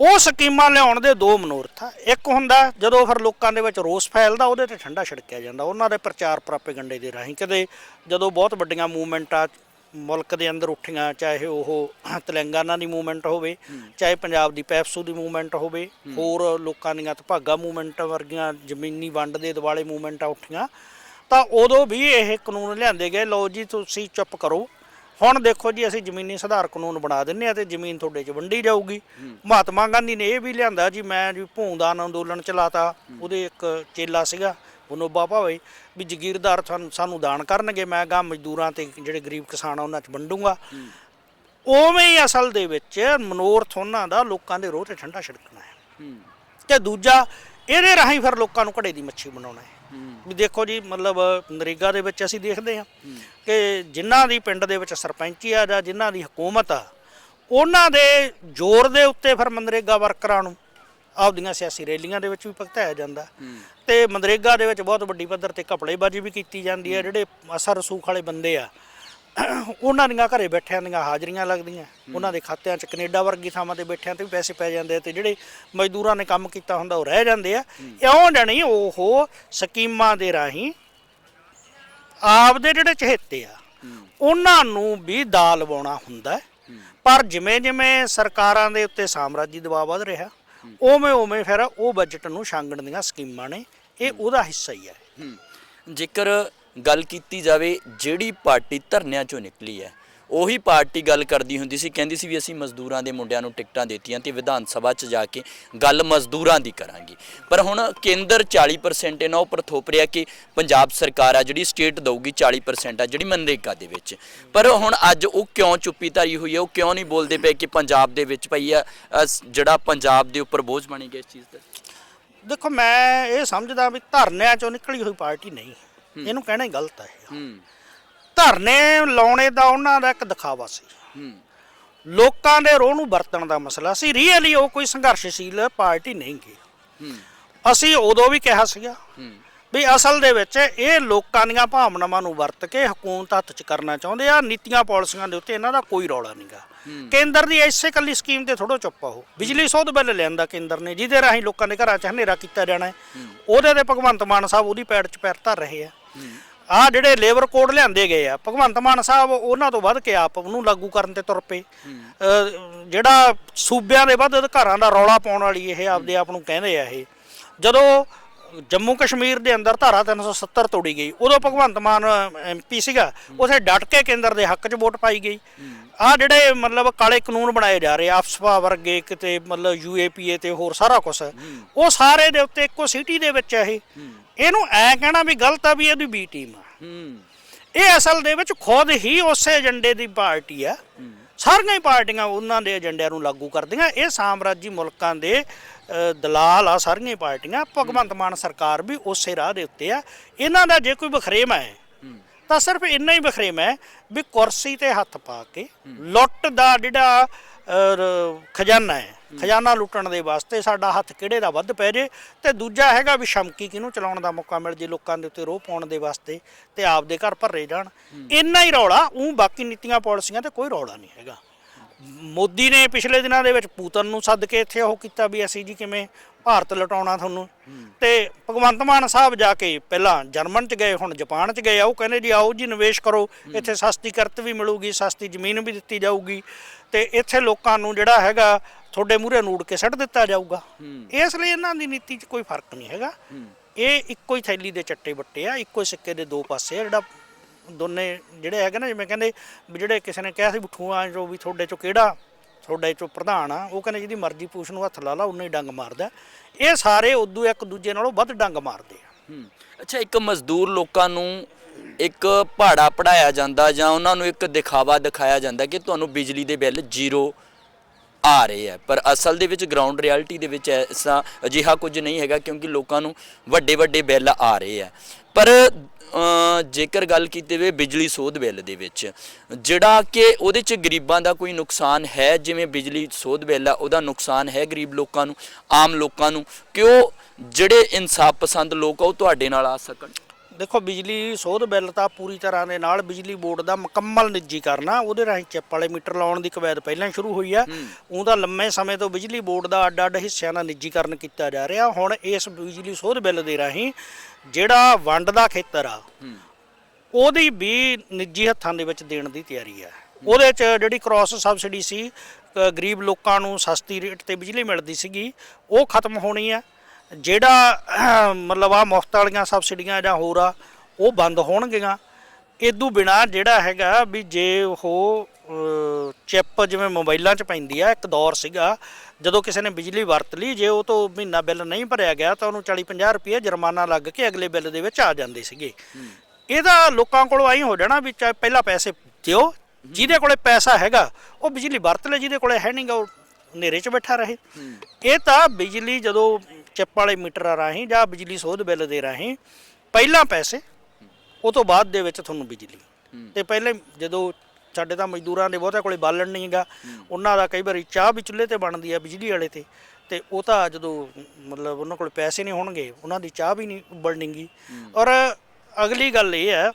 ਉਹ ਸਕੀਮਾਂ ਲਿਆਉਣ ਦੇ ਦੋ ਮਨੋਰਥ ਆ। ਇੱਕ ਹੁੰਦਾ, ਜਦੋਂ ਫਿਰ ਲੋਕਾਂ ਦੇ ਵਿੱਚ ਰੋਸ ਫੈਲਦਾ, ਉਹਦੇ ਤੇ ਠੰਡਾ ਛਿੜਕਿਆ ਜਾਂਦਾ। ਉਹਨਾਂ ਦੇ ਪ੍ਰਚਾਰ ਪ੍ਰਾਪੇਗੰਡੇ ਦੇ ਰਾਹੀਂ ਕਦੇ ਜਦੋਂ ਬਹੁਤ ਵੱਡੀਆਂ ਮੂਵਮੈਂਟਾਂ ਮੁਲਕ ਦੇ ਅੰਦਰ ਉੱਠੀਆਂ, ਚਾਹੇ ਉਹ ਤੇਲੰਗਾਨਾ ਦੀ ਮੂਵਮੈਂਟ ਹੋਵੇ, ਚਾਹੇ ਪੰਜਾਬ ਦੀ ਪੈਪਸੂ ਦੀ ਮੂਵਮੈਂਟ ਹੋਵੇ, ਹੋਰ ਲੋਕਾਂ ਦੀਆਂ ਤਭਾਗਾ ਮੂਵਮੈਂਟ ਵਰਗੀਆਂ ਜ਼ਮੀਨੀ ਵੰਡ ਦੇ ਦਿਵਾਲੇ ਮੂਵਮੈਂਟਾਂ ਉੱਠੀਆਂ, ਤਾਂ ਉਦੋਂ ਵੀ ਇਹ ਕਾਨੂੰਨ ਲਿਆਂਦੇ ਗਏ। ਲਓ ਜੀ, ਤੁਸੀਂ ਚੁੱਪ ਕਰੋ। ਹੁਣ ਦੇਖੋ ਜੀ, ਅਸੀਂ ਜ਼ਮੀਨੀ ਸੁਧਾਰ ਕਾਨੂੰਨ ਬਣਾ ਦਿੰਨੇ ਆ ਤੇ ਜ਼ਮੀਨ ਤੁਹਾਡੇ 'ਚ ਵੰਡੀ ਜਾਊਗੀ। ਮਹਾਤਮਾ ਗਾਂਧੀ ਨੇ ਇਹ ਵੀ ਲਿਆਂਦਾ ਜੀ, ਮੈਂ ਜੀ ਭੂੰਦਾਨ ਅੰਦੋਲਨ ਚਲਾਤਾ, ਉਹਦੇ ਇੱਕ ਚੇਲਾ ਸੀਗਾ ਬਨੋਬਾ ਭਾਵੇ ਵੀ ਜਗੀਰਦਾਰ ਸਾਨੂੰ ਸਾਨੂੰ ਦਾਨ ਕਰਨਗੇ ਮੈਂ ਗਾ ਮਜ਼ਦੂਰਾਂ ਤੇ ਜਿਹੜੇ ਗਰੀਬ ਕਿਸਾਨ ਆ ਉਹਨਾਂ 'ਚ ਵੰਡੂੰਗਾ। ਉਵੇਂ ਹੀ ਅਸਲ ਦੇ ਵਿੱਚ ਮਨੋਰਥ ਉਹਨਾਂ ਦਾ ਲੋਕਾਂ ਦੇ ਰੋਹ ਤੇ ਠੰਡਾ ਛਿੜਕਣਾ ਹੈ। ਤੇ ਦੂਜਾ ਇਹਦੇ ਰਾਹੀਂ ਫਿਰ ਲੋਕਾਂ ਨੂੰ ਘੜੇ ਦੀ ਮੱਛੀ ਬਣਾਉਣਾ ਹੈ। ਹੂੰ। ਵੀ ਦੇਖੋ ਜੀ ਮਤਲਬ ਨਰੇਗਾ ਦੇ ਵਿੱਚ ਅਸੀਂ ਦੇਖਦੇ ਹਾਂ। ਕਿ ਜਿਨ੍ਹਾਂ ਦੀ ਪਿੰਡ ਦੇ ਵਿੱਚ ਸਰਪੰਚੀ ਆ ਜਾਂ ਜਿਨ੍ਹਾਂ ਦੀ ਹਕੂਮਤ ਆ ਉਹਨਾਂ ਦੇ ਜ਼ੋਰ ਦੇ ਉੱਤੇ ਫਿਰ ਮਨਰੇਗਾ ਵਰਕਰਾਂ ਨੂੰ ਆਪਦੀਆਂ ਸਿਆਸੀ ਰੈਲੀਆਂ ਦੇ ਵਿੱਚ ਵੀ ਭਗਤਾਇਆ ਜਾਂਦਾ। ਤੇ ਮਨਰੇਗਾ ਦੇ ਵਿੱਚ ਬਹੁਤ ਵੱਡੀ ਪੱਧਰ ਤੇ ਘਪਲੇਬਾਜ਼ੀ ਵੀ ਕੀਤੀ ਜਾਂਦੀ ਹੈ ਜਿਹੜੇ ਅਸਰ ਰਸੂਖ ਵਾਲੇ ਬੰਦੇ ਆ ਉਹਨਾਂ ਦੀਆਂ ਘਰੇ ਬੈਠਿਆਂ ਦੀਆਂ ਹਾਜ਼ਰੀਆਂ ਲੱਗਦੀਆਂ ਉਹਨਾਂ ਦੇ ਖਾਤਿਆਂ 'ਚ ਕੈਨੇਡਾ ਵਰਗੀ ਥਾਵਾਂ ਤੇ ਬੈਠਿਆਂ ਤੇ ਵੀ ਪੈਸੇ ਪੈ ਜਾਂਦੇ ਆ ਤੇ ਜਿਹੜੇ ਮਜ਼ਦੂਰਾਂ ਨੇ ਕੰਮ ਕੀਤਾ ਹੁੰਦਾ ਉਹ ਰਹਿ ਜਾਂਦੇ ਆ। ਇਉਂ ਜਾਣੀ ਉਹ ਸਕੀਮਾਂ ਦੇ ਰਾਹੀਂ ਆਪਦੇ ਜਿਹੜੇ ਚਹੇਤੇ ਆ ਉਹਨਾਂ ਨੂੰ ਵੀ ਦਾਲ ਲਵਾਉਣਾ ਹੁੰਦਾ। ਪਰ ਜਿਵੇਂ ਜਿਵੇਂ ਸਰਕਾਰਾਂ ਦੇ ਉੱਤੇ ਸਾਮਰਾਜੀ ਦਬਾਅ ਵਧ ਰਿਹਾ ਉਵੇਂ ਉਵੇਂ ਫਿਰ ਉਹ ਬਜਟ ਨੂੰ ਛਾਂਗਣ ਦੀਆਂ ਸਕੀਮਾਂ ਨੇ। ਇਹ ਉਹਦਾ ਹਿੱਸਾ ਹੀ। ਹੈ। ਜੇਕਰ ਗੱਲ ਕੀਤੀ ਜਾਵੇ ਜਿਹੜੀ ਪਾਰਟੀ ਧਰਨਿਆਂ ਚੋਂ ਨਿਕਲੀ ਹੈ ਉਹੀ ਪਾਰਟੀ ਗੱਲ ਕਰਦੀ ਹੁੰਦੀ ਸੀ ਕਹਿੰਦੀ ਸੀ ਵੀ ਅਸੀਂ ਮਜ਼ਦੂਰਾਂ ਦੇ ਮੁੰਡਿਆਂ ਨੂੰ ਟਿਕਟਾਂ ਦਿੱਤੀਆਂ ਤੇ ਵਿਧਾਨ ਸਭਾ 'ਚ ਜਾ ਕੇ ਗੱਲ ਮਜ਼ਦੂਰਾਂ ਦੀ ਕਰਾਂਗੇ। ਪਰ ਹੁਣ ਕੇਂਦਰ 40% ਇਹਨਾਂ ਉੱਪਰ ਥੋਪ ਰਿਹਾ ਕਿ ਪੰਜਾਬ ਸਰਕਾਰ ਆ ਜਿਹੜੀ ਸਟੇਟ ਦਊਗੀ 40% ਆ ਜਿਹੜੀ ਮਨਰੇਗਾ ਦੇ ਵਿੱਚ। ਪਰ ਹੁਣ ਅੱਜ ਉਹ ਕਿਉਂ ਚੁੱਪੀ ਧਾਰੀ ਹੋਈ ਹੈ ਉਹ ਕਿਉਂ ਨਹੀਂ ਬੋਲਦੇ ਪਏ ਕਿ ਪੰਜਾਬ ਦੇ ਵਿੱਚ ਪਈ ਆ ਜਿਹੜਾ ਪੰਜਾਬ ਦੇ ਉੱਪਰ ਬੋਝ ਬਣੀ ਗਿਆ ਇਸ ਚੀਜ਼ ਦਾ? ਦੇਖੋ ਮੈਂ ਇਹ ਸਮਝਦਾ ਵੀ ਧਰਨਿਆਂ ਚੋਂ ਨਿਕਲੀ ਹੋਈ ਪਾਰਟੀ ਨਹੀਂ। ਇਹਨੂੰ ਕਹਿਣਾ ਹੀ ਗਲਤ ਹੈ। ਹੂੰ। ਧਰਨੇ ਲਾਉਣੇ ਦਾ ਉਹਨਾਂ ਦਾ ਇੱਕ ਦਿਖਾਵਾ ਸੀ। ਹੂੰ। ਲੋਕਾਂ ਦੇ ਰੋਹ ਨੂੰ ਵਰਤਣ ਦਾ ਮਸਲਾ ਸੀ। ਰੀਅਲੀ ਉਹ ਕੋਈ ਸੰਘਰਸ਼ਸ਼ੀਲ ਪਾਰਟੀ ਨਹੀਂ ਗੀ ਹੂੰ। ਅਸੀਂ ਉਦੋਂ ਵੀ ਕਿਹਾ ਸੀਗਾ ਹੂੰ। ਵੀ ਅਸਲ ਦੇ ਵਿੱਚ ਇਹ ਲੋਕਾਂ ਦੀਆਂ ਭਾਵਨਾਵਾਂ ਨੂੰ ਵਰਤ ਕੇ ਹਕੂਮਤ ਹੱਥ 'ਚ ਕਰਨਾ ਚਾਹੁੰਦੇ ਆ। ਨੀਤੀਆਂ ਪਾਲਿਸੀਆਂ ਦੇ ਉੱਤੇ ਇਹਨਾਂ ਦਾ ਕੋਈ ਰੌਲਾ ਨਹੀਂਗਾ ਕੇਂਦਰ ਦੀ ਐਸੇ ਕੱਲੀ ਸਕੀਮ ਤੇ ਥੋੜੋ ਚੁੱਪ ਆ ਉਹ। ਬਿਜਲੀ ਸੋਧ ਬਿੱਲ ਲਿਆਂਦਾ ਕੇਂਦਰ ਨੇ ਜਿਹਦੇ ਰਾਹੀਂ ਲੋਕਾਂ ਦੇ ਘਰਾਂ 'ਚ ਹਨੇਰਾ ਕੀਤਾ ਜਾਣਾ ਹੈ। ਉਹਦੇ ਤੇ ਭਗਵੰਤ ਮਾਨ ਸਾਹਿਬ ਉਹਦੀ ਪੈੜ 'ਚ ਪੈਰ ਧਰ ਰਹੇ ਆ। ਆ ਜਿਹੜੇ ਲੇਬਰ ਕੋਡ ਲਿਆਂਦੇ ਗਏ ਆ ਭਗਵੰਤ ਮਾਨ ਸਾਹਿਬ ਉਹਨਾਂ ਤੋਂ ਵੱਧ ਕੇ ਆਪ ਉਹਨੂੰ ਲਾਗੂ ਕਰਨ ਤੇ ਤੁਰ ਪਏ। ਜਿਹੜਾ ਸੂਬਿਆਂ ਦੇ ਵੱਧ ਅਧਿਕਾਰਾਂ ਦਾ ਰੌਲਾ ਪਾਉਣ ਵਾਲੀ ਇਹ ਆਪਦੇ ਆਪ ਨੂੰ ਕਹਿੰਦੇ ਆ ਇਹ। ਜਦੋਂ ਜੰਮੂ ਕਸ਼ਮੀਰ ਦੇ ਅੰਦਰ ਧਾਰਾ 370 ਤੋੜੀ ਗਈ ਉਦੋਂ ਭਗਵੰਤ ਮਾਨ ਐਮਪੀ ਸੀਗਾ ਉਥੇ ਡਟ ਕੇ ਕੇਂਦਰ ਦੇ ਹੱਕ 'ਚ ਵੋਟ ਪਾਈ ਗਈ। ਆ ਜਿਹੜੇ ਮਤਲਬ ਕਾਲੇ ਕਾਨੂੰਨ ਬਣਾਏ ਜਾ ਰਹੇ ਆ, ਅਫਸਪਾ ਵਰਗੇ ਕਿਤੇ ਮਤਲਬ ਯੂਏਪੀਏ ਤੇ ਹੋਰ ਸਾਰਾ ਕੁਝ ਉਹ ਸਾਰੇ ਦੇ ਉੱਤੇ ਇੱਕੋ ਸਿਟੀ ਦੇ ਵਿੱਚ ਇਹ। ਇਹਨੂੰ ਐ ਕਹਿਣਾ ਵੀ ਗਲਤ ਆ ਵੀ ਇਹਦੀ ਬੀ ਟੀਮ ਆ। ਹੂੰ। ਇਹ ਅਸਲ ਦੇ ਵਿੱਚ ਖੁਦ ਹੀ ਉਸੇ ਏਜੰਡੇ ਦੀ ਪਾਰਟੀ ਆ। ਸਾਰੀਆਂ ਹੀ ਪਾਰਟੀਆਂ ਉਹਨਾਂ ਦੇ ਏਜੰਡਿਆਂ ਨੂੰ ਲਾਗੂ ਕਰਦੀਆਂ। ਇਹ ਸਾਮਰਾਜੀ ਮੁਲਕਾਂ ਦੇ ਦਲਾਲ ਆ ਸਾਰੀਆਂ ਹੀ ਪਾਰਟੀਆਂ। ਭਗਵੰਤ ਮਾਨ ਸਰਕਾਰ ਵੀ ਉਸੇ ਰਾਹ ਦੇ ਉੱਤੇ ਆ। ਇਹਨਾਂ ਦਾ ਜੇ ਕੋਈ ਬਖਰੇਵਾ ਹੈ। ਤਾਂ ਸਿਰਫ ਇੰਨਾ ਹੀ ਬਖਰੇਵਾ ਹੈ ਵੀ ਕੁਰਸੀ ਤੇ ਹੱਥ ਪਾ ਕੇ ਲੁੱਟ ਦਾ ਜਿਹੜਾ ਖਜ਼ਾਨਾ ਹੈ। ਖਜ਼ਾਨਾ ਲੁੱਟਣ ਦੇ ਵਾਸਤੇ ਸਾਡਾ ਹੱਥ ਕਿਹੜੇ ਦਾ ਵੱਧ ਪੈ ਜੇ? ਤੇ ਦੂਜਾ ਹੈਗਾ ਵੀ ਸ਼ਮਕੀ ਕਿਹਨੂੰ ਚਲਾਉਣ ਦਾ ਮੌਕਾ ਮਿਲ ਜੇ ਲੋਕਾਂ ਦੇ ਉੱਤੇ ਰੋਹ ਪਾਉਣ ਦੇ ਵਾਸਤੇ ਤੇ ਆਪਦੇ ਘਰ ਭਰੇ ਜਾਣ। ਇੰਨਾ ਹੀ ਰੌਲਾ ਉਹ ਬਾਕੀ ਨੀਤੀਆਂ ਪਾਲਿਸੀਆਂ ਤੇ ਕੋਈ ਰੌਲਾ ਨਹੀਂ ਹੈਗਾ। ਮੋਦੀ ਨੇ ਪਿਛਲੇ ਦਿਨਾਂ ਦੇ ਵਿੱਚ ਪੂਤਨ ਨੂੰ ਸੱਦ ਕੇ ਇੱਥੇ ਉਹ ਕੀਤਾ ਵੀ ਅਸੀਂ ਜੀ ਕਿਵੇਂ ਭਾਰਤ ਲਟਾਉਣਾ ਤੁਹਾਨੂੰ। ਤੇ ਭਗਵੰਤ ਮਾਨ ਸਾਹਿਬ ਜਾ ਕੇ ਪਹਿਲਾਂ ਜਰਮਨ ਚ ਗਏ ਹੁਣ ਜਾਪਾਨ ਚ ਗਏ ਆ ਉਹ ਕਹਿੰਦੇ ਜੀ ਆਓ ਜੀ ਨਿਵੇਸ਼ ਕਰੋ ਇੱਥੇ ਸਸਤੀ ਕਰਤ ਵੀ ਮਿਲੂਗੀ ਸਸਤੀ ਜ਼ਮੀਨ ਵੀ ਦਿੱਤੀ ਜਾਊਗੀ। ਤੇ ਇੱਥੇ ਲੋਕਾਂ ਨੂੰ ਜਿਹੜਾ ਹੈਗਾ ਤੁਹਾਡੇ ਮੂਹਰੇ ਨੂੜ ਕੇ ਸੱਟ ਦਿੱਤਾ ਜਾਊਗਾ। ਇਸ ਲਈ ਇਹਨਾਂ ਦੀ ਨੀਤੀ 'ਚ ਕੋਈ ਫ਼ਰਕ ਨਹੀਂ ਹੈਗਾ। ਇਹ ਇੱਕੋ ਹੀ ਥੈਲੀ ਦੇ ਚੱਟੇ ਬੱਟੇ ਆ ਇੱਕੋ ਹੀ ਸਿੱਕੇ ਦੇ ਦੋ ਪਾਸੇ ਆ ਜਿਹੜਾ ਦੋਨੇ ਜਿਹੜੇ ਹੈਗੇ ਨਾ ਜਿਵੇਂ ਕਹਿੰਦੇ ਵੀ ਜਿਹੜੇ ਕਿਸੇ ਨੇ ਕਿਹਾ ਸੀ ਬਠੂਆਂ ਜੋ ਵੀ ਤੁਹਾਡੇ ਚੋਂ ਕਿਹੜਾ ਤੁਹਾਡੇ ਚੋਂ ਪ੍ਰਧਾਨ ਆ ਉਹ ਕਹਿੰਦੇ ਜਿਹਦੀ ਮਰਜ਼ੀ ਪੂਛ ਨੂੰ ਹੱਥ ਲਾ ਲਾ ਉਨਾ ਹੀ ਡੰਗ ਮਾਰਦਾ। ਇਹ ਸਾਰੇ ਉਦੋਂ ਇੱਕ ਦੂਜੇ ਨਾਲੋਂ ਵੱਧ ਡੰਗ ਮਾਰਦੇ ਆ। ਅੱਛਾ ਇੱਕ ਮਜ਼ਦੂਰ ਲੋਕਾਂ ਨੂੰ ਇੱਕ ਪਹਾੜਾ ਪੜਾਇਆ ਜਾਂਦਾ ਜਾਂ ਉਹਨਾਂ ਨੂੰ ਇੱਕ ਦਿਖਾਵਾ ਦਿਖਾਇਆ ਜਾਂਦਾ ਕਿ ਤੁਹਾਨੂੰ ਬਿਜਲੀ ਦੇ ਬਿੱਲ ਜ਼ੀਰੋ ਆ ਰਹੇ ਹੈ। ਪਰ ਅਸਲ ਦੇ ਵਿੱਚ ਗਰਾਊਂਡ ਰਿਐਲਿਟੀ ਦੇ ਵਿੱਚ ਐਸਾ ਅਜਿਹਾ ਕੁਝ ਨਹੀਂ ਹੈਗਾ ਕਿਉਂਕਿ ਲੋਕਾਂ ਨੂੰ ਵੱਡੇ ਵੱਡੇ ਬਿੱਲ ਆ ਰਹੇ ਹੈ। ਪਰ ਜੇਕਰ ਗੱਲ ਕੀਤੀ ਵੇ ਬਿਜਲੀ ਸੋਧ ਬਿੱਲ ਦੇ ਵਿੱਚ, ਜਿਹੜਾ ਕਿ ਉਹਦੇ ਚ ਗਰੀਬਾਂ ਦਾ ਕੋਈ ਨੁਕਸਾਨ ਹੈ, ਜਿਵੇਂ ਬਿਜਲੀ ਸੋਧ ਬਿੱਲ ਆ, ਉਹਦਾ ਨੁਕਸਾਨ ਹੈ ਗਰੀਬ ਲੋਕਾਂ ਨੂੰ, ਆਮ ਲੋਕਾਂ ਨੂੰ ਕਿ ਉਹ ਜਿਹੜੇ ਇਨਸਾਫ ਪਸੰਦ ਲੋਕ ਆ, ਉਹ ਤੁਹਾਡੇ ਨਾਲ ਆ ਸਕਣ? ਦੇਖੋ ਬਿਜਲੀ ਸੋਧ ਬਿੱਲ ਤਾਂ ਪੂਰੀ ਤਰ੍ਹਾਂ ਦੇ ਨਾਲ ਬਿਜਲੀ ਬੋਰਡ ਦਾ ਮੁਕੰਮਲ ਨਿੱਜੀ ਕਰਨਾ ਉਹਦੇ ਰਾਹੀਂ ਚਿੱਪ ਵਾਲੇ ਮੀਟਰ ਲਾਉਣ ਦੀ ਕਵਾਇਦ ਪਹਿਲਾਂ ਸ਼ੁਰੂ ਹੋਈ ਆ। ਉਹਦਾ ਲੰਮੇ ਸਮੇਂ ਤੋਂ ਬਿਜਲੀ ਬੋਰਡ ਦਾ ਅੱਡ-ਅੱਡ ਹਿੱਸਿਆਂ ਦਾ ਨਿੱਜੀਕਰਨ ਕੀਤਾ ਜਾ ਰਿਹਾ। ਹੁਣ ਇਸ ਬਿਜਲੀ ਸੋਧ ਬਿੱਲ ਦੇ ਰਾਹੀਂ ਜਿਹੜਾ ਵੰਡ ਦਾ ਖੇਤਰ ਆ ਉਹਦੀ ਵੀ ਨਿੱਜੀ ਹੱਥਾਂ ਦੇ ਵਿੱਚ ਦੇਣ ਦੀ ਤਿਆਰੀ ਹੈ ਉਹਦੇ ਚ ਜਿਹੜੀ ਕ੍ਰਾਸ ਸਬਸਿਡੀ ਸੀ ਗਰੀਬ ਲੋਕਾਂ ਨੂੰ ਸਸਤੀ ਰੇਟ ਤੇ ਬਿਜਲੀ ਮਿਲਦੀ ਸੀਗੀ ਉਹ ਖਤਮ ਹੋਣੀ ਹੈ ਜਿਹੜਾ ਮਤਲਬ ਆ ਮੁਫਤ ਵਾਲੀਆਂ ਸਬਸਿਡੀਆਂ ਜਾਂ ਹੋਰ ਆ ਉਹ ਬੰਦ ਹੋਣਗੀਆਂ। ਇਦੋਂ ਬਿਨਾ ਜਿਹੜਾ ਹੈਗਾ ਵੀ ਜੇ ਉਹ ਚਿੱਪ ਜਿਵੇਂ ਮੋਬਾਈਲਾਂ 'ਚ ਪੈਂਦੀ ਆ ਇੱਕ ਦੌਰ ਸੀਗਾ ਜਦੋਂ ਕਿਸੇ ਨੇ ਬਿਜਲੀ ਵਰਤ ਲਈ ਜੇ ਉਹ ਤੋਂ ਮਹੀਨਾ ਬਿੱਲ ਨਹੀਂ ਭਰਿਆ ਗਿਆ ਤਾਂ ਉਹਨੂੰ 40-50 ਰੁਪਏ ਜੁਰਮਾਨਾ ਲੱਗ ਕੇ ਅਗਲੇ ਬਿੱਲ ਦੇ ਵਿੱਚ ਆ ਜਾਂਦੇ ਸੀਗੇ। ਇਹਦਾ ਲੋਕਾਂ ਕੋਲੋਂ ਆਈ ਹੋ ਜਾਣਾ ਵੀ ਚਾਹੇ ਪਹਿਲਾਂ ਪੈਸੇ ਦਿਓ ਜਿਹਦੇ ਕੋਲੇ ਪੈਸਾ ਹੈਗਾ ਉਹ ਬਿਜਲੀ ਵਰਤ ਲੈ ਜਿਹਦੇ ਕੋਲੇ ਹੈ ਨਹੀਂਗਾ ਉਹ ਹਨੇਰੇ 'ਚ ਬੈਠਾ ਰਹੇ। ਇਹ ਤਾਂ ਬਿਜਲੀ ਜਦੋਂ ਚਿੱਪ ਵਾਲੇ ਮੀਟਰ ਰਾਹੀਂ ਜਾਂ ਬਿਜਲੀ ਸੋਧ ਬਿੱਲ ਦੇ ਰਾਹੀਂ ਪਹਿਲਾਂ ਪੈਸੇ ਉਹ ਤੋਂ ਬਾਅਦ ਦੇ ਵਿੱਚ ਤੁਹਾਨੂੰ ਬਿਜਲੀ। ਤੇ ਪਹਿਲੇ ਜਦੋਂ ਸਾਡੇ ਤਾਂ ਮਜ਼ਦੂਰਾਂ ਦੇ ਬਹੁਤਿਆਂ ਕੋਲੇ ਬਾਲਣ ਨਹੀਂ ਹੈਗਾ ਉਹਨਾਂ ਦਾ ਕਈ ਵਾਰੀ ਚਾਹ ਵੀ ਚੁੱਲ੍ਹੇ ਤੇ ਬਣਦੀ ਆ ਬਿਜਲੀ ਵਾਲੇ ਤੇ ਤੇ ਉਹ ਤਾਂ ਜਦੋਂ ਮਤਲਬ ਉਹਨਾਂ ਕੋਲ ਪੈਸੇ ਨਹੀਂ ਹੋਣਗੇ ਉਹਨਾਂ ਦੀ ਚਾਹ ਵੀ ਨਹੀਂ ਬਣਨਗੀ ਔਰ ਅਗਲੀ ਗੱਲ ਇਹ ਹੈ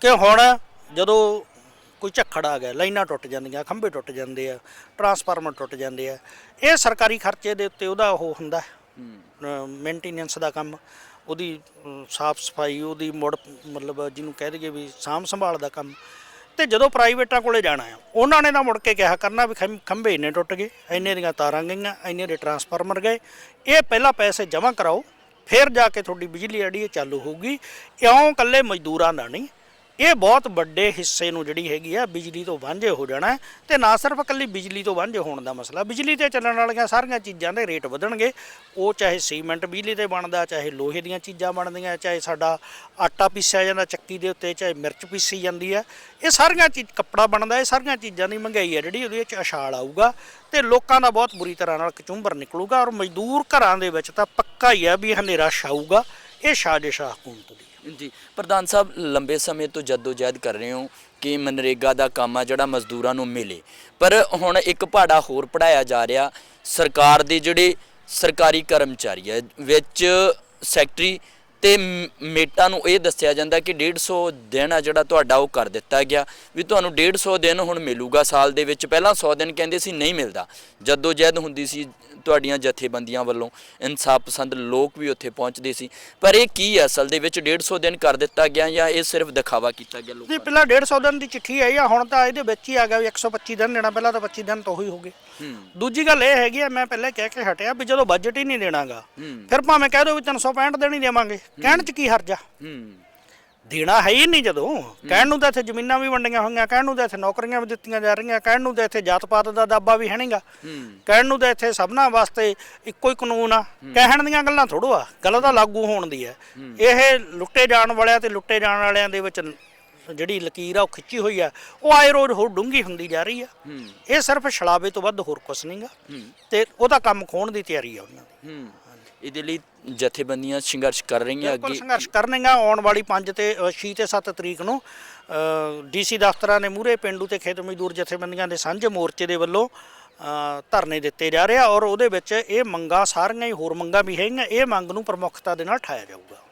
ਕਿ ਹੁਣ ਜਦੋਂ ਕੋਈ ਝੱਖੜ ਆ ਗਿਆ ਲਾਈਨਾਂ ਟੁੱਟ ਜਾਂਦੀਆਂ ਖੰਭੇ ਟੁੱਟ ਜਾਂਦੇ ਆ ਟਰਾਂਸਫਾਰਮਰ ਟੁੱਟ ਜਾਂਦੇ ਆ ਇਹ ਸਰਕਾਰੀ ਖਰਚੇ ਦੇ ਉੱਤੇ ਉਹਦਾ ਉਹ ਹੁੰਦਾ ਮੇਨਟੇਨੈਂਸ ਦਾ ਕੰਮ, ਉਹਦੀ ਸਾਫ਼ ਸਫ਼ਾਈ, ਉਹਦੀ ਮੁੜ, ਮਤਲਬ ਜਿਹਨੂੰ ਕਹਿ ਦਈਏ ਵੀ ਸਾਂਭ ਸੰਭਾਲ ਦਾ ਕੰਮ। ਤੇ ਜਦੋਂ ਪ੍ਰਾਈਵੇਟਾਂ ਕੋਲੇ ਜਾਣਾ ਆ, ਉਹਨਾਂ ਨੇ ਤਾਂ ਮੁੜ ਕੇ ਕਿਹਾ ਕਰਨਾ ਵੀ ਖੰਭ- ਖੰਭੇ ਇੰਨੇ ਟੁੱਟ ਗਏ, ਇੰਨੇ ਦੀਆਂ ਤਾਰਾਂ ਗਈਆਂ, ਇੰਨੇ ਦੇ ਟਰਾਂਸਫਾਰਮਰ ਗਏ। ਇਹ ਪਹਿਲਾਂ ਪੈਸੇ ਜਮ੍ਹਾਂ ਕਰਾਓ, ਫਿਰ ਜਾ ਕੇ ਤੁਹਾਡੀ ਬਿਜਲੀ ਜਿਹੜੀ ਇਹ ਚਾਲੂ ਹੋਊਗੀ, ਇਉਂ ਇਕੱਲੇ ਮਜ਼ਦੂਰਾਂ ਦਾ ਨਹੀਂ। ਇਹ ਬਹੁਤ ਵੱਡੇ ਹਿੱਸੇ ਨੂੰ ਜਿਹੜੀ ਹੈਗੀ ਆ ਬਿਜਲੀ ਤੋਂ ਵਾਂਝੇ ਹੋ ਜਾਣਾ ਹੈ ਤੇ ਨਾ ਸਿਰਫ ਇਕੱਲੀ ਬਿਜਲੀ ਤੋਂ ਵਾਂਝੇ ਹੋਣ ਦਾ ਮਸਲਾ। ਬਿਜਲੀ ਤੇ ਚੱਲਣ ਵਾਲੀਆਂ ਸਾਰੀਆਂ ਚੀਜ਼ਾਂ ਦੇ ਰੇਟ ਵਧਣਗੇ। ਉਹ ਚਾਹੇ ਸੀਮੈਂਟ ਬਿਜਲੀ ਤੇ ਬਣਦਾ, ਚਾਹੇ ਲੋਹੇ ਦੀਆਂ ਚੀਜ਼ਾਂ ਬਣਦੀਆਂ, ਚਾਹੇ ਸਾਡਾ ਆਟਾ ਪੀਸਿਆ ਜਾਂਦਾ ਚੱਕੀ ਦੇ ਉੱਤੇ, ਚਾਹੇ ਮਿਰਚ ਪੀਸੀ ਜਾਂਦੀ ਹੈ। ਇਹ ਸਾਰੀਆਂ ਚੀਜ਼ ਕੱਪੜਾ ਬਣਦਾ, ਇਹ ਸਾਰੀਆਂ ਚੀਜ਼ਾਂ ਦੀ ਮਹਿੰਗਾਈ ਹੈ ਜਿਹੜੀ, ਉਹਦੇ ਵਿੱਚ ਅਛਾਲ ਆਊਗਾ ਤੇ ਲੋਕਾਂ ਦਾ ਬਹੁਤ ਬੁਰੀ ਤਰ੍ਹਾਂ ਨਾਲ ਕਚੁੰਬਰ ਨਿਕਲੂਗਾ ਔਰ ਮਜ਼ਦੂਰ ਘਰਾਂ ਦੇ ਵਿੱਚ ਤਾਂ ਪੱਕਾ ਹੀ ਆ ਵੀ ਹਨੇਰਾ ਛਾਊਗਾ। ਇਹ ਸਾਜ਼ਿਸ਼ ਆ ਹਕੂਮਤ ਦੀ ਜੀ, ਪ੍ਰਧਾਨ ਸਾਹਿਬ, ਲੰਬੇ ਸਮੇਂ ਤੋਂ ਜਦੋਜਹਿਦ ਕਰ ਰਹੇ ਹੋ ਕਿ ਮਨਰੇਗਾ ਦਾ ਕੰਮ ਆ ਜਿਹੜਾ ਮਜ਼ਦੂਰਾਂ ਨੂੰ ਮਿਲੇ। ਪਰ ਹੁਣ ਇੱਕ ਪਹਾੜਾ ਹੋਰ ਪੜਾਇਆ ਜਾ ਰਿਹਾ, ਸਰਕਾਰ ਦੇ ਜਿਹੜੇ ਸਰਕਾਰੀ ਕਰਮਚਾਰੀ ਹੈ ਵਿੱਚ ਸੈਕਟਰੀ ਤੇ ਮ- ਮੇਟਾਂ ਨੂੰ ਇਹ ਦੱਸਿਆ ਜਾਂਦਾ ਕਿ 150 ਦਿਨ ਆ ਜਿਹੜਾ ਤੁਹਾਡਾ ਉਹ ਕਰ ਦਿੱਤਾ ਗਿਆ। ਵੀ ਤੁਹਾਨੂੰ 150 ਦਿਨ ਹੁਣ ਮਿਲੂਗਾ ਸਾਲ ਦੇ ਵਿੱਚ। ਪਹਿਲਾਂ 100 ਦਿਨ ਕਹਿੰਦੇ ਸੀ ਨਹੀਂ ਮਿਲਦਾ। ਜਦੋਜਹਿਦ ਹੁੰਦੀ ਸੀ ਤੁਹਾਡੀਆਂ ਜਥੇਬੰਦੀਆਂ ਵੱਲੋਂ ਇਨਸਾਫ ਪਸੰਦ ਲੋਕ ਵੀ ਉੱਥੇ ਪਹੁੰਚਦੇ ਸੀ। ਪਰ ਇਹ ਕੀ ਹੈ? ਅਸਲ ਦੇ ਵਿੱਚ 150 ਦਿਨ ਕਰ ਦਿੱਤਾ ਗਿਆ ਜਾਂ ਇਹ ਸਿਰਫ ਦਿਖਾਵਾ ਕੀਤਾ ਗਿਆ ਲੋਕਾਂ ਪਹਿਲਾਂ 150 ਦਿਨ ਦੀ ਚਿੱਠੀ ਆਈ ਆ ਹੁਣ ਤਾਂ ਇਹਦੇ ਵਿੱਚ ਹੀ ਆ ਗਿਆ ਵੀ 125 ਦਿਨ ਦੇਣਾ ਪਹਿਲਾਂ ਤਾਂ 25 ਦਿਨ ਤਾਂ ਉਹੀ ਹੋ ਗਏ। ਹੂੰ। ਦੂਜੀ ਗੱਲ ਇਹ ਹੈਗੀ ਆ ਮੈਂ ਪਹਿਲਾਂ ਕਹਿ ਕੇ ਹਟਿਆ ਵੀ ਜਦੋਂ ਬਜਟ ਹੀ ਨਹੀਂ ਦੇਣਾਗਾ ਹੂੰ। ਫਿਰ ਭਾਵੇਂ ਕਹਿ ਦਿਓ ਵੀ 365 ਦਿਨ ਹੀ ਦੇਵਾਂਗੇ ਕਹਿਣ 'ਚ ਕੀ ਹਰਜਾ ਹੂੰ। ਦੇਣਾ ਹੈ ਹੀ ਨਹੀਂ ਜਦੋਂ। ਕਹਿਣ ਨੂੰ ਤਾਂ ਇੱਥੇ ਜ਼ਮੀਨਾਂ ਵੀ ਵੰਡੀਆਂ ਹੋਈਆਂ ਕਹਿਣ ਨੂੰ ਤਾਂ ਇੱਥੇ ਨੌਕਰੀਆਂ ਵੀ ਦਿੱਤੀਆਂ ਜਾ ਰਹੀਆਂ ਕਹਿਣ ਨੂੰ ਤਾਂ ਇੱਥੇ ਜਾਤ ਪਾਤ ਦਾ ਦਾਬਾ ਵੀ ਹੈ ਨਹੀਂਗਾ। ਹੂੰ। ਕਹਿਣ ਨੂੰ ਤਾਂ ਇੱਥੇ ਸਭਨਾ ਵਾਸਤੇ ਇੱਕੋ ਹੀ ਕਾਨੂੰਨ ਆ। ਕਹਿਣ ਦੀਆਂ ਗੱਲਾਂ ਥੋੜੋ ਆ ਗੱਲ ਤਾਂ ਲਾਗੂ ਹੋਣ ਦੀ ਹੈ। ਇਹ ਲੁੱਟੇ ਜਾਣ ਵਾਲਿਆਂ ਤੇ ਲੁੱਟੇ ਜਾਣ ਵਾਲਿਆਂ ਦੇ ਵਿੱਚ ਜਿਹੜੀ ਲਕੀਰ ਆ ਉਹ ਖਿੱਚੀ ਹੋਈ ਆ। ਉਹ ਆਏ ਰੋਜ਼ ਹੋਰ ਡੂੰਗੀ ਹੁੰਦੀ ਜਾ ਰਹੀ ਆ। ਇਹ ਸਿਰਫ ਛਲਾਵੇ ਤੋਂ ਵੱਧ ਹੋਰ ਕੁਛ ਨਹੀਂਗਾ। ਤੇ ਉਹਦਾ ਕੰਮ ਖੋਣ ਦੀ ਤਿਆਰੀ ਆ ਉਹਨਾਂ ਦੀ। ਇਹਦੇ ਲਈ ਜਥੇਬੰਦੀਆਂ ਸੰਘਰਸ਼ ਕਰ ਰਹੀਆਂ ਬਿਲਕੁਲ ਅੱਗੇ ਸੰਘਰਸ਼ ਕਰਨਗੀਆਂ ਆਉਣ ਵਾਲੀ 5 ਤੇ 6 ਤੇ 7 ਤਰੀਕ ਨੂੰ ਡੀਸੀ ਦਫ਼ਤਰਾਂ ਨੇ ਮੂਹਰੇ ਪਿੰਡੂ ਤੇ ਖੇਤ ਮਜ਼ਦੂਰ ਜਥੇਬੰਦੀਆਂ ਦੇ ਸਾਂਝੇ ਮੋਰਚੇ ਦੇ ਵੱਲੋਂ ਧਰਨੇ ਦਿੱਤੇ ਜਾ ਰਹੇ ਆ ਔਰ ਉਹਦੇ ਵਿੱਚ ਇਹ ਮੰਗਾਂ ਸਾਰੀਆਂ ਹੀ ਹੋਰ ਮੰਗਾਂ ਵੀ ਹੈਗੀਆਂ ਇਹ ਮੰਗ ਨੂੰ ਪ੍ਰਮੁੱਖਤਾ ਦੇ ਨਾਲ ਠਾਇਆ ਜਾਊਗਾ।